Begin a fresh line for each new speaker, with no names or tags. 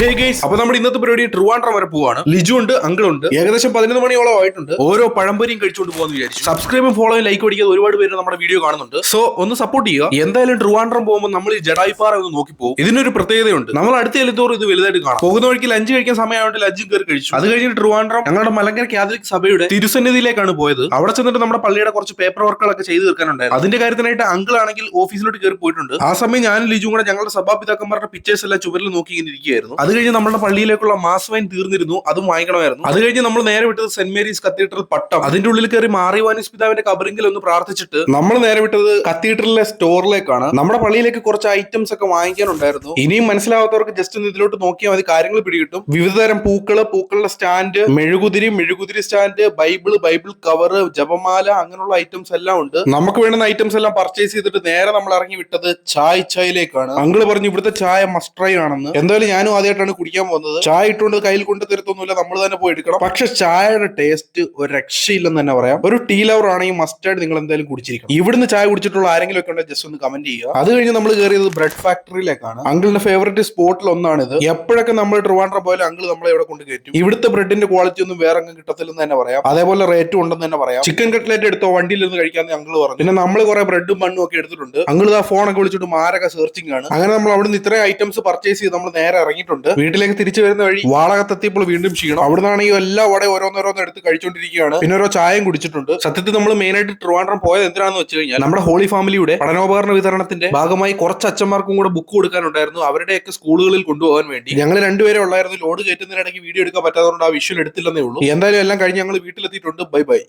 Hey guys അപ്പൊ നമ്മുടെ ഇന്നത്തെ പരിപാടി ട്രിവാൻഡ്രം വരെ പോവാണ്. ലിജു ഉണ്ട് അങ്കിൾ ഉണ്ട്. ഏകദേശം പതിനൊന്ന് മണിയോളം ആയിട്ടുണ്ട്. ഓരോ പഴംപൊരിയും കഴിച്ചുകൊണ്ട് പോകാന്ന് വിചാരിച്ചു. സബ്സ്ക്രൈബും ഫോളോയും ലൈക്ക് അടിക്കാതെ ഒരുപാട് പേര് നമ്മുടെ വീഡിയോ കാണുന്നുണ്ട്. സോ ഒന്ന് സപ്പോർട്ട് ചെയ്യുക. എന്തായാലും ട്രിവാൻഡ്രം പോകുമ്പോൾ നമ്മൾ ഈ ജഡായിപ്പാറ ഒന്ന് നോക്കി പോകും ഇതിനൊരു പ്രത്യേകതയുണ്ട്. നമ്മൾ അടുത്ത ചെല്ലുത്തോറും ഇത് വലുതായിട്ട് കാണാം. പോകുന്ന വഴിക്ക് ലഞ്ച് കഴിക്കാൻ സമയമായിട്ട് ലഞ്ചും കയറി കഴിച്ചു. അത് കഴിഞ്ഞ് ട്രിവാൻഡ്രം ഞങ്ങളുടെ മലങ്കര കാതലിക് സഭയുടെ തിരുസന്നിധിയിലേക്കാണ് പോയത്. അവിടെ ചെന്നിട്ട് നമ്മുടെ പള്ളിയുടെ കുറച്ച് പേപ്പർ വർക്കുകളൊക്കെ ചെയ്തു തീർക്കാനുണ്ടായിരുന്നു. അതിന്റെ കാര്യത്തിനായിട്ട് അങ്കിൾ ആണെങ്കിൽ ഓഫീസിലോട്ട് കയറി പോയിട്ടുണ്ട്. ആ സമയം ഞാനും ലിജു കൂടെ ഞങ്ങളുടെ സഭാപിതാക്കന്മാരുടെ പിക്ചേഴ്സ് എല്ലാം ചുവരിൽ നോക്കി ഇങ്ങനെ ഇരിക്കുകയായിരുന്നു. അത് കഴിഞ്ഞ് നമ്മുടെ പള്ളിയിലേക്കുള്ള മാസ് വൈൻ തീർന്നിരുന്നു അതും വാങ്ങിക്കണമായിരുന്നു. അത് കഴിഞ്ഞ് നമ്മൾ നേരെ വിട്ടത് സെന്റ് മേരീസ് കത്തീഡ്രൽ പട്ടം. അതിന്റെ ഉള്ളിൽ കയറി മാറിവാനിസ് പിതാവിന്റെ കബറിങ്കിൽ ഒന്ന് പ്രാർത്ഥിച്ചിട്ട് നമ്മൾ നേരെ വിട്ടത് കത്തീഡ്രലിലെ സ്റ്റോറിലേക്കാണ് നമ്മുടെ പള്ളിയിലേക്ക് കുറച്ച് ഐറ്റംസ് ഒക്കെ വാങ്ങിക്കാനുണ്ടായിരുന്നു. ഇനിയും മനസ്സിലാവാത്തവർക്ക് ജസ്റ്റ് ഒന്ന് ഇതിലോട്ട് നോക്കിയാൽ മതി. കാര്യങ്ങൾ പിടികിട്ടും. വിവിധ തരം പൂക്കൾ പൂക്കളുടെ സ്റ്റാൻഡ് മെഴുകുതിരി മെഴുകുതിരി സ്റ്റാൻഡ് ബൈബിൾ ബൈബിൾ കവറ് ജപമാല അങ്ങനെയുള്ള ഐറ്റംസ് എല്ലാം ഉണ്ട്. നമുക്ക് വേണ്ടുന്ന ഐറ്റംസ് എല്ലാം പർച്ചേസ് ചെയ്തിട്ട് നേരെ നമ്മൾ ഇറങ്ങി വിട്ടത് ചായ് ചായയിലേക്കാണ് അങ്കിൾ പറഞ്ഞു ഇവിടുത്തെ ചായ മസ്ട്രൈ ആണെന്ന്. എന്തായാലും ഞാനും ആദ്യമായിട്ടാണ് കുടിക്കാൻ പോകുന്നത്. ചായ ഇട്ടുകൊണ്ട് കയ്യിൽ കൊണ്ട് തരത്തൊന്നുമില്ല നമ്മൾ തന്നെ പോയി എടുക്കണം. പക്ഷെ ചായയുടെ ടേസ്റ്റ് ഒരു രക്ഷയില്ലെന്ന് തന്നെ പറയാം. ഒരു ടീ ലവർ ആണെങ്കിൽ മസ്റ്റേഡ് നിങ്ങൾ എന്തായാലും കുടിച്ചിരിക്കണം. ഇവിടുന്ന് ചായ കുടിച്ചിട്ടുള്ള ആരെങ്കിലും ഒക്കെ ഉണ്ടെങ്കിൽ ജസ്റ്റ് ഒന്ന് കമന്റ് ചെയ്യുക. അത് കഴിഞ്ഞ് നമ്മൾ കയറിയത് ബ്രെഡ് ഫാക്ടറിയിലേക്കാണ് അങ്കിളിന്റെ ഫേവറേറ്റ് സ്പോട്ടിൽ ഇത് എപ്പോഴൊക്കെ നമ്മൾ ട്രിവാൻഡ്രം പോയാലും അങ്കിൾ നമ്മളെ ഇവിടെ കൊണ്ട് കയറ്റും? ഇവിടുത്തെ ബ്രെഡിന്റെ ക്വാളിറ്റി ഒന്നും വേറെ അങ്ങ് കിട്ടത്തില്ലെന്ന് തന്നെ പറയാം. അതേപോലെ റേറ്റും ഉണ്ടെന്ന് തന്നെ പറയാം. ചിക്കൻ കട്ട്ലേറ്റ് എടുത്തോ വണ്ടിയിൽ നിന്ന് കഴിക്കാന്ന് അങ്കിൾ പറഞ്ഞു. പിന്നെ നമ്മൾ കുറെ ബ്രെഡും മണ്ണും ഒക്കെ എടുത്തിട്ടുണ്ട്. അങ്കിൾ ആ ഫോണൊക്കെ വിളിച്ചിട്ട് മാരക സെർച്ചിങ് ആണ്. അങ്ങനെ നമ്മൾ അവിടുന്ന് ഇത്രയും ഐറ്റംസ് പർച്ചേസ് ചെയ്ത് നമ്മൾ നേരെ ഇറങ്ങിയിട്ടുണ്ട്. വീട്ടിലേക്ക് തിരിച്ചു വരുന്ന വഴി വാളകത്തെത്തിയപ്പോൾ വീണ്ടും ക്ഷീണം. അവിടുന്നാണെങ്കിൽ എല്ലാ വട ഓരോന്നോരോന്ന് എടുത്ത് കഴിച്ചുകൊണ്ടിരിക്കുകയാണ് പിന്നെ ഓരോ ചായയും കുടിച്ചിട്ടുണ്ട്. സത്യത്തിൽ നമ്മൾ മെയിൻ ആയിട്ട് ട്രിവാൻഡ്രം പോയത് എന്തിനാണെന്ന് വെച്ച് കഴിഞ്ഞാൽ നമ്മുടെ ഹോളി ഫാമിലിയുടെ പഠനോപകരണ വിതരണത്തിന്റെ ഭാഗമായി കുറച്ച് അച്ഛന്മാർക്കും കൂടെ ബുക്ക് കൊടുക്കാനുണ്ടായിരുന്നു. അവരുടെയൊക്കെ സ്കൂളുകളിൽ കൊണ്ടുപോകാൻ വേണ്ടി. ഞങ്ങൾ രണ്ടുപേരെ ഉള്ളായിരുന്നു. ലോഡ് കയറ്റുന്നതിനിടയ്ക്ക് വീഡിയോ എടുക്കാൻ പറ്റാത്തതുകൊണ്ട് ആ വിഷ്വൽ എടുത്തില്ലെന്നേ ഉള്ളൂ. എന്തായാലും എല്ലാം കഴിഞ്ഞ് ഞങ്ങൾ വീട്ടിലെത്തിയിട്ടുണ്ട്. Bye bye